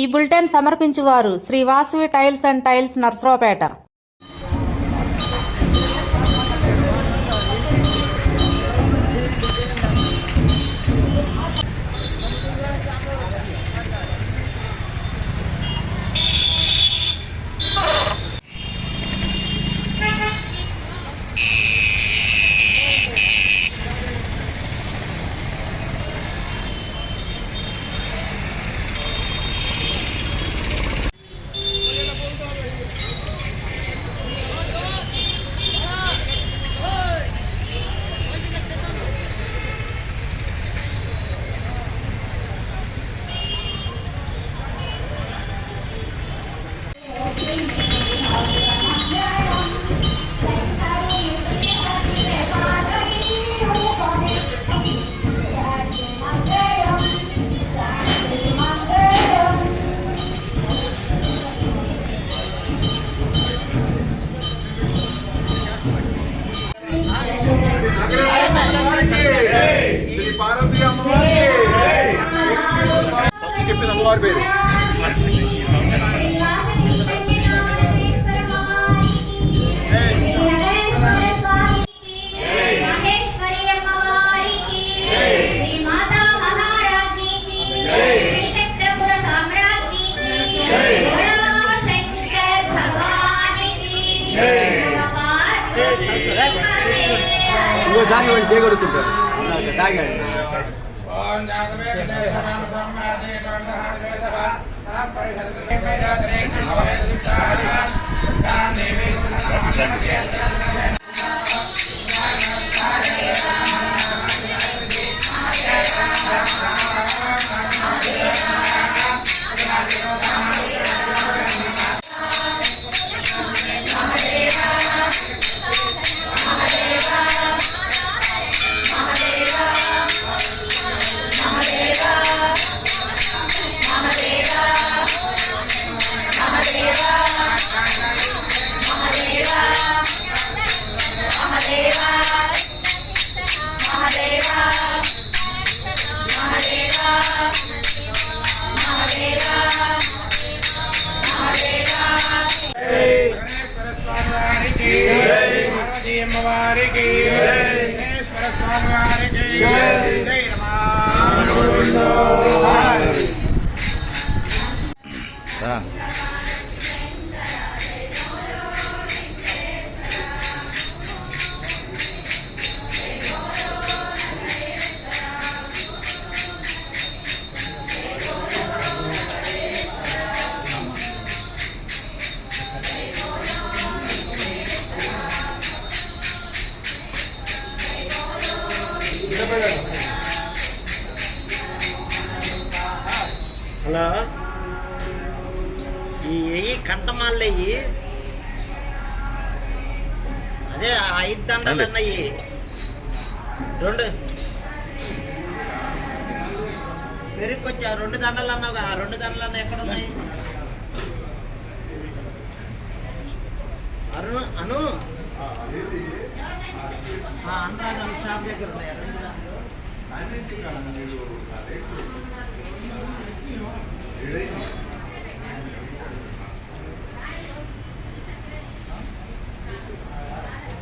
ఈ bulletin సమర్పించువారు Sri Vasavi tiles and tiles Narasaraopet. পারবে Tá. కంటమాళ్ళు ఎయ్యి అదే ఆ ఐదు దండలు అన్నయ్యి. రెండు. పెరుక్కొచ్చా రెండు దండలు అన్నావు ఆ రెండు దండలు అన్న ఎక్కడ ఉన్నాయి? అను అను. ఆ అనురాధ షాప్ దగ్గర ఉన్నాయి? రెండు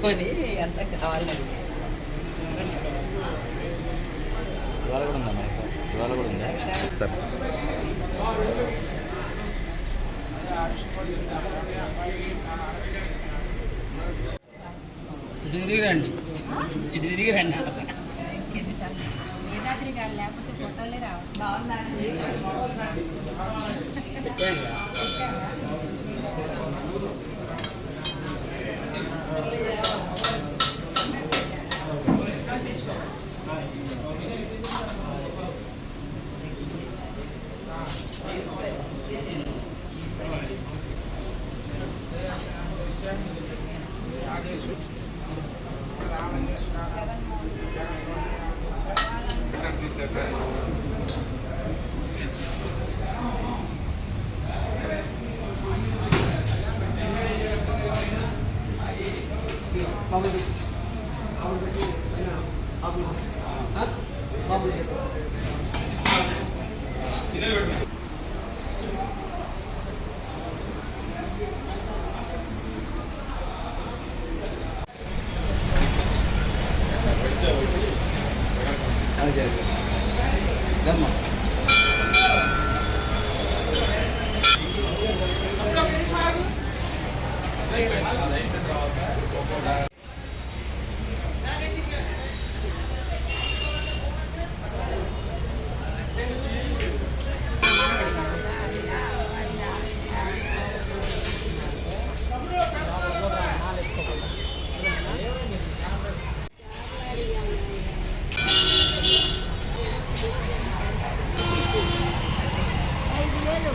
ఆ ఎంత కావాలి ఇవాళ కూడా ఉందా? మైక్ ఇవాళ కూడా ఉందా? ఇటు తిరిగి రండి ఇటు తిరిగి రండి వేదాద్రి గారు లేకపోతే ఫోటోలే రావు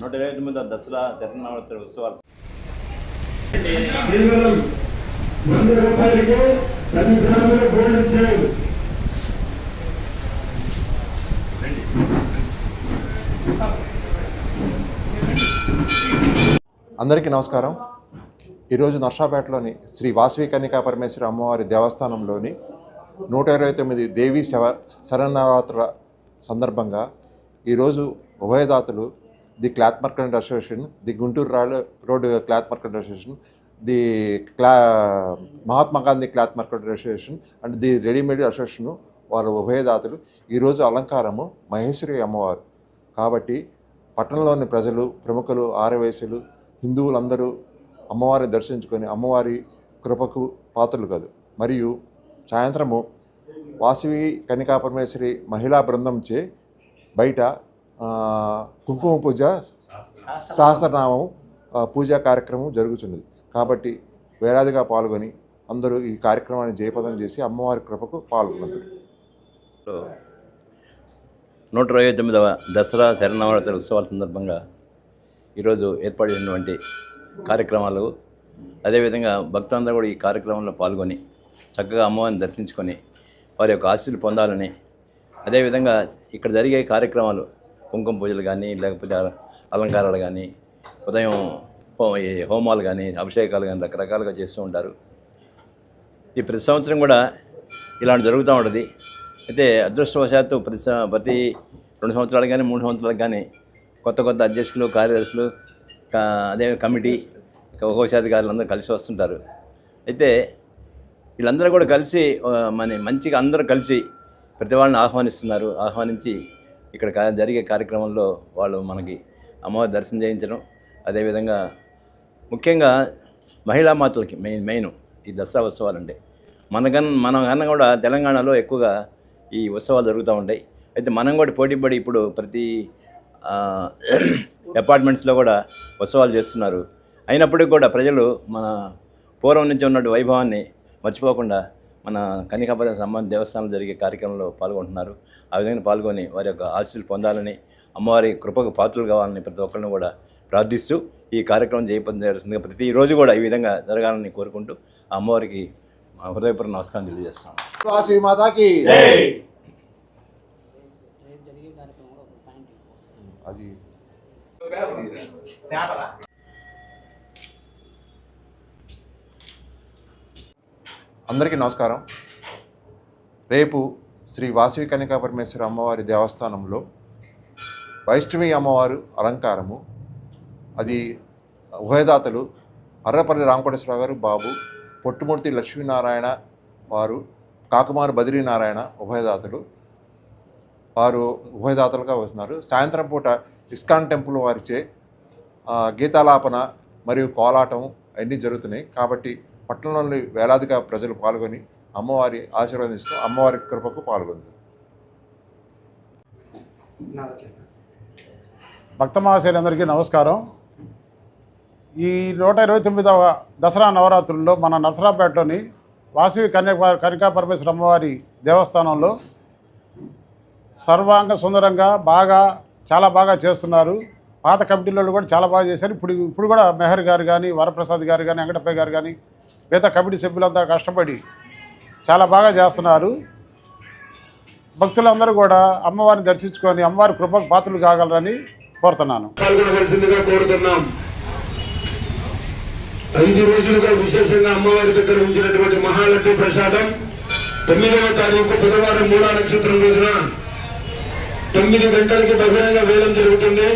నూట ఇరవై తొమ్మిదో దసరా శరణవరాత్రి ఉత్సవాలు. వంద రూపాయలకే పది గ్రాముల గోల్డ్ ఇచ్చారు అందరికీ నమస్కారం. ఈరోజు నర్సాపేటలోని శ్రీ వాసవి కన్యకా పరమేశ్వర అమ్మవారి దేవస్థానంలోని నూట ఇరవై తొమ్మిది దేవీ శవ శరణవరాత్రుల సందర్భంగా ఈరోజు ఉభయదాతలు the cloth market association the Guntur రాడు road cloth market association the క్లా Mahatma Gandhi cloth market association and the readymade association వారు ఉభయదాతలు ఈరోజు అలంకారము మహేశ్వరి అమ్మవారు. కాబట్టి పట్టణంలోని ప్రజలు ప్రముఖులు ఆరవేశులు హిందువులందరూ అమ్మవారిని దర్శించుకొని అమ్మవారి కృపకు పాత్రలు కాదు. మరియు సాయంత్రము వాసవి కనికా పరమేశ్వరి మహిళా బృందంచే బయట కుంకుమ పూజ సహస్రనామం పూజా కార్యక్రమం జరుగుతున్నది కాబట్టి వేలాదిగా పాల్గొని అందరూ ఈ కార్యక్రమాన్ని జయపదం చేసి అమ్మవారి కృపకు పాల్గొన్నారు నూట ఇరవై తొమ్మిదవ దసరా శరణవరాత్రి ఉత్సవాల సందర్భంగా ఈరోజు ఏర్పాటు చేసినటువంటి కార్యక్రమాలు అదేవిధంగా భక్తులందరూ కూడా ఈ కార్యక్రమంలో పాల్గొని చక్కగా అమ్మవారిని దర్శించుకొని వారి యొక్క ఆశీస్సులు పొందాలని అదేవిధంగా ఇక్కడ జరిగే కార్యక్రమాలు కుంకుమ పూజలు కానీ లేకపోతే అలంకారాలు కానీ ఉదయం హోమాలు కానీ అభిషేకాలు కానీ రకరకాలుగా చేస్తూ ఉంటారు. ఈ ప్రతి సంవత్సరం కూడా ఇలాంటి జరుగుతూ ఉంటుంది. అయితే అదృష్టవశాత్తు ప్రతి ప్రతి రెండు సంవత్సరాలు కానీ మూడు సంవత్సరాలకు కానీ కొత్త కొత్త అధ్యక్షులు కార్యదర్శులు అదే కమిటీ కోశాధికారులు అందరూ కలిసి వస్తుంటారు. అయితే వీళ్ళందరూ కూడా కలిసి మన మంచిగా అందరూ కలిసి ప్రతి వాళ్ళని ఆహ్వానిస్తున్నారు. ఆహ్వానించి ఇక్కడ జరిగే కార్యక్రమంలో వాళ్ళు మనకి అమ్మవారి దర్శనం చేయించడం అదేవిధంగా ముఖ్యంగా మహిళా మాతలకి మెయిన్ మెయిన్ ఈ దసరా ఉత్సవాలు అంటే మనకన్ మన కన్నా కూడా తెలంగాణలో ఎక్కువగా ఈ ఉత్సవాలు జరుగుతూ ఉంటాయి. అయితే మనం కూడా పోటీపడి ఇప్పుడు ప్రతి అపార్ట్మెంట్స్లో కూడా ఉత్సవాలు చేస్తున్నారు. అయినప్పటికీ కూడా ప్రజలు మన పూర్వం నుంచి ఉన్నటువంటి వైభవాన్ని మర్చిపోకుండా మన కనికాపద సంబంధ దేవస్థానంలో జరిగే కార్యక్రమంలో పాల్గొంటున్నారు. ఆ విధంగా పాల్గొని వారి యొక్క ఆశీస్సులు పొందాలని అమ్మవారి కృపకు పాత్రలు కావాలని ప్రతి ఒక్కరిని కూడా ప్రార్థిస్తూ ఈ కార్యక్రమం చేయడం జరుగుతుంది. ప్రతిరోజు కూడా ఈ విధంగా జరగాలని కోరుకుంటూ ఆ అమ్మవారికి మా హృదయపూర్వక నమస్కారం తెలియజేస్తాను వాసవి మాతాకి అది. అందరికీ నమస్కారం. రేపు శ్రీ వాసవి కన్యకా పరమేశ్వర అమ్మవారి దేవస్థానంలో వైష్ణవి అమ్మవారు అలంకారము అది ఉభయదాతలు అర్రపల్లి రామకోటేశ్వరరావు గారు బాబు పొట్టుమూర్తి లక్ష్మీనారాయణ వారు కాకుమారు బద్రీనారాయణ ఉభయదాతలు. వారు ఉభయదాతలుగా వస్తున్నారు. సాయంత్రం పూట ఇస్కాన్ టెంపుల్ వారిచే గీతాలాపన మరియు కోలాటం అన్నీ జరుగుతున్నాయి. కాబట్టి పట్టణంలోని వేలాదిగా ప్రజలు పాల్గొని అమ్మవారి ఆశీర్వదిస్తూ అమ్మవారి కృపకు పాల్గొంది. భక్త మహాశైలందరికీ నమస్కారం. ఈ నూట ఇరవై తొమ్మిదవ దసరా నవరాత్రుల్లో మన నరసరాపేటలోని వాసవి కన్యా కనికా పరమేశ్వర అమ్మవారి దేవస్థానంలో సర్వాంగ సుందరంగా బాగా చాలా బాగా చేస్తున్నారు. పాత కమిటీలలో కూడా చాలా బాగా చేశారు. ఇప్పుడు ఇప్పుడు కూడా మెహర్ గారు కానీ వరప్రసాద్ గారు కానీ వెంకటప్పయ్య గారు కానీ మిగతా కమిటీ సభ్యులంతా కష్టపడి చాలా బాగా చేస్తున్నారు. భక్తులందరూ కూడా అమ్మవారిని దర్శించుకొని అమ్మవారి కృపకు పాత్రలు కాగలరని కోరుతున్నాను. కోరుతున్నాం. ఐదు రోజులుగా విశేషంగా అమ్మవారి దగ్గర ఉంచినటువంటి మహాలక్ష్మి ప్రసాదం తొమ్మిదవ తారీఖు బుధవారం మూలా నక్షత్రం రోజున తొమ్మిది గంటలకి బహిరంగ వేలం జరుగుతుంది.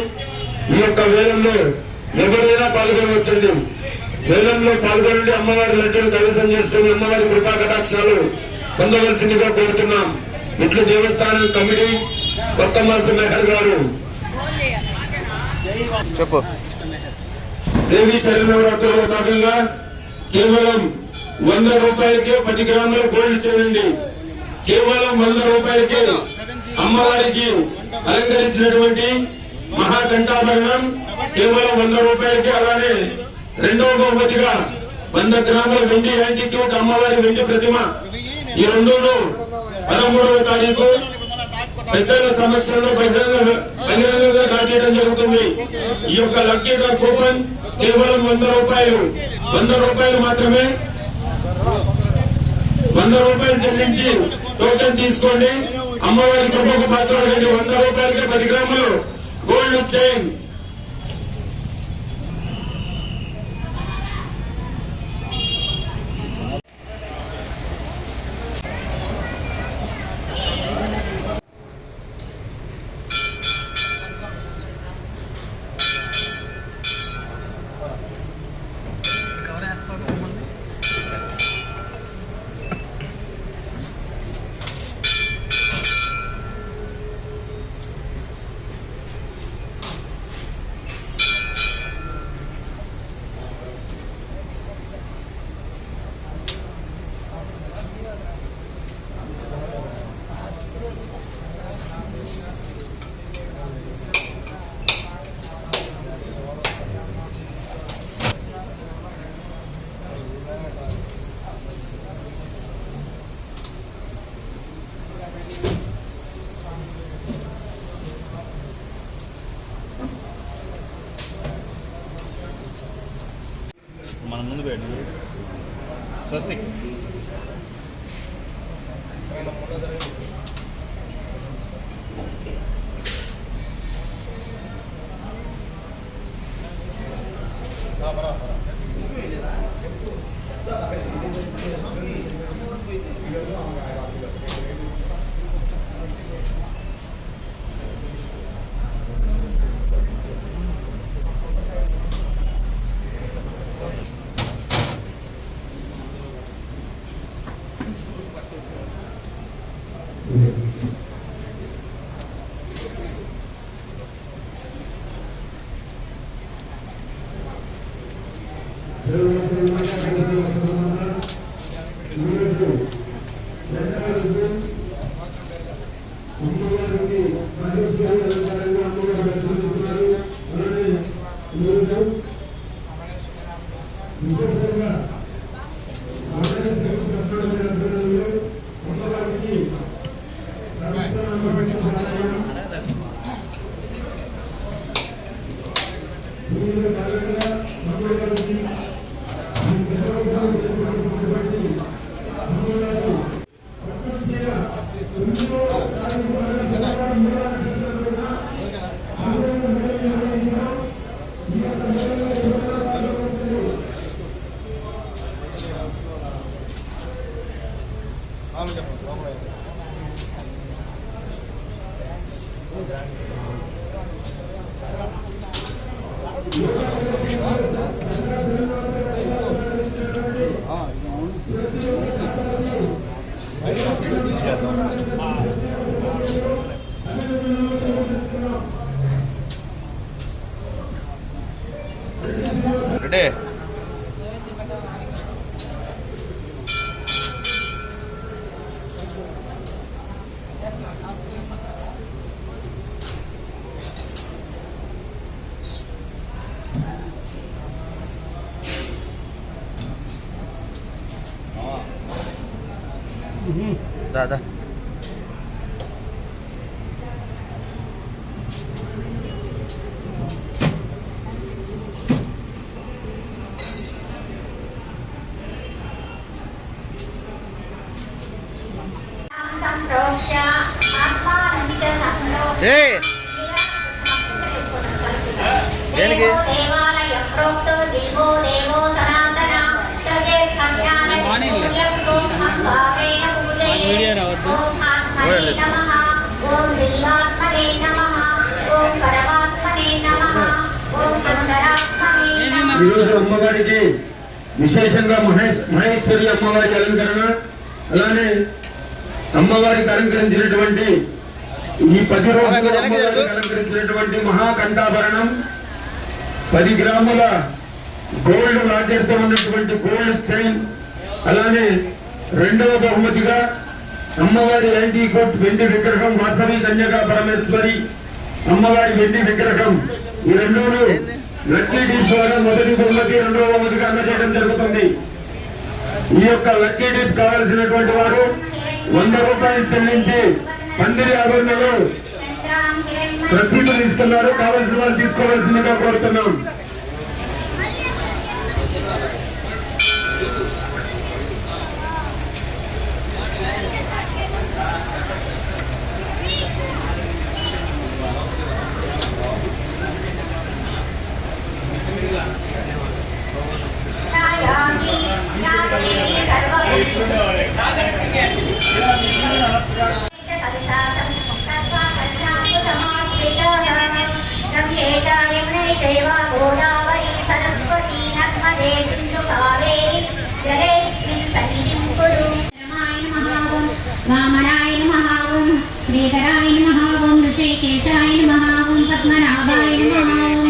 ఈ యొక్క వేలంలో ఎవరైనా పాల్గొనవచ్చండి. వేలంలో పాల్గొనండి అమ్మవారి లడ్డూను కైవసం చేసుకుని అమ్మవారి కృపా కటాక్షాలు పొందవలసిందిగా కోరుతున్నాం. ఇట్లు దేవస్థానం కమిటీ కొత్త మాస మెహర్ గారు. చెప్పు. దేవీ శరణవరాత్రుల్లో భాగంగా కేవలం వంద రూపాయలకే పది గ్రాముల గోల్డ్ చేయండి కేవలం వంద రూపాయలకే అమ్మవారికి అలంకరించినటువంటి మహాకంఠాభరణం కేవలం వంద రూపాయలకే అలానే రెండవ బహుమతిగా వంద గ్రాముల వెండి యాంటిక్యూట్ అమ్మవారి వెండి ప్రతిమ ఈ రెండును పదమూడవ తారీఖు పెద్దల సమక్షంలో బహిరంగ బహిరంగంగా కాజేయడం జరుగుతుంది. ఈ యొక్క లక్కీ డ్రా కూపన్ కేవలం వంద రూపాయలు. వంద రూపాయలు మాత్రమే. వంద రూపాయలు చెల్లించి టోకెన్ తీసుకోండి. అమ్మవారి కృపకు పాత్ర వంద రూపాయలకే పది గ్రాములు గోల్డ్ చైన్ మనం ముందు పెట్టు స్వస్తిక్. Thank you. 好的 ఈరోజు అమ్మవారికి విశేషంగా మహేశ్వరి అమ్మవారి అలంకరణ అలానే అమ్మవారికి అలంకరించినటువంటి ఈ పది రోజులు అమ్మవారికి అలంకరించినటువంటి మహాకంఠాభరణం పది గ్రాముల గోల్డ్ లాకెట్తో ఉన్నటువంటి గోల్డ్ చైన్ అలానే రెండవ బహుమతిగా అమ్మవారి యాంటీ కోట్ వెండి విగ్రహం వాసవి కన్యగా పరమేశ్వరి అమ్మవారి వెండి విగ్రహం. ఈ రెండును లక్కీ డీప్ ద్వారా మొదటి బహుమతి రెండవ బహుమతికి అందజేయడం జరుగుతుంది. ఈ యొక్క లక్కీ డీప్ కావలసినటువంటి వారు వంద రూపాయలు చెల్లించి పందిరి ఆభరణలు రసీదులు ఇస్తున్నారు. కావలసిన వాళ్ళు తీసుకోవాల్సిందిగా కోరుతున్నాం. ఛాయామి జ్ఞానేమి వామనాయ మహావం శ్రీధరాయ మహావం ఋషికేశాయ మహావం పద్మనాభాయ మహావం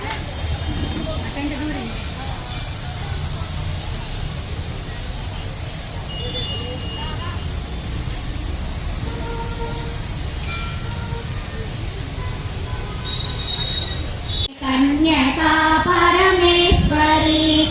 धन्यता परमेश्वरी।